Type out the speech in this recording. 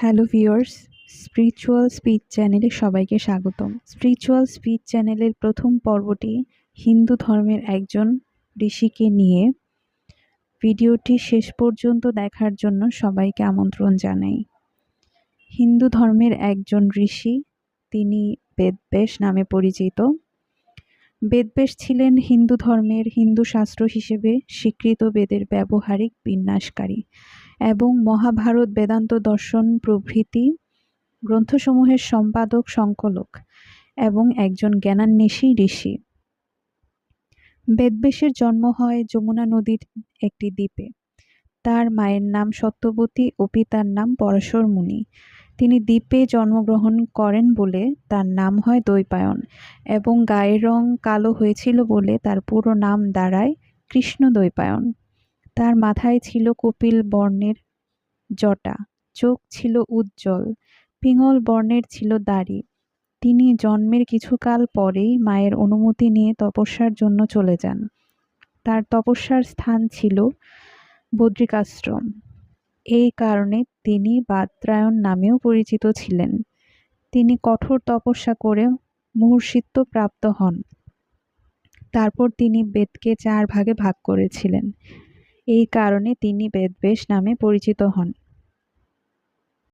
Hello viewers spiritual speech চ্যানেলে সবাইকে স্বাগতম। স্পিরিচুয়াল স্পিচ চ্যানেলের প্রথম পর্বটি হিন্দু ধর্মের একজন ঋষিকে নিয়ে। ভিডিওটি শেষ পর্যন্ত দেখার জন্য সবাইকে আমন্ত্রণ জানাই। হিন্দু ধর্মের একজন ঋষি, তিনি বেদবেশ নামে পরিচিত। বেদবেশ ছিলেন হিন্দু ধর্মের হিন্দু শাস্ত্র হিসেবে স্বীকৃত বেদের ব্যবহারিক বিন্যাসকারী। এবং মহাভারত বেদান্ত দর্শন প্রভৃতি গ্রন্থসমূহের সম্পাদক, সংকলক এবং একজন জ্ঞানান্বেষী ঋষি। বেদবেশের জন্ম হয় যমুনা নদীর একটি দ্বীপে। তার মায়ের নাম সত্যবতী ও পিতার নাম পরশর মুনি। তিনি দ্বীপে জন্মগ্রহণ করেন বলে তার নাম হয় দৈপায়ন এবং গায়ের রং কালো হয়েছিল বলে তার পুরো নাম দাঁড়ায় কৃষ্ণ দৈপায়ন। তার মাথায় ছিল কপিল বর্ণের জটা, চোখ ছিল উজ্জ্বল, পিঙল বর্ণের ছিল দাড়ি। তিনি জন্মের কিছুকাল পরেই মায়ের অনুমতি নিয়ে তপস্যার জন্য চলে যান। তার তপস্যার স্থান ছিল বদ্রিকাশ্রম। এই কারণে তিনি বাদ্রায়ণ নামেও পরিচিত ছিলেন। তিনি কঠোর তপস্যা করে মুহূর্ষিত্ব প্রাপ্ত হন। তারপর তিনি বেদকে চার ভাগে ভাগ করেছিলেন। এই কারণে তিনি বেদব্যাস নামে পরিচিত হন।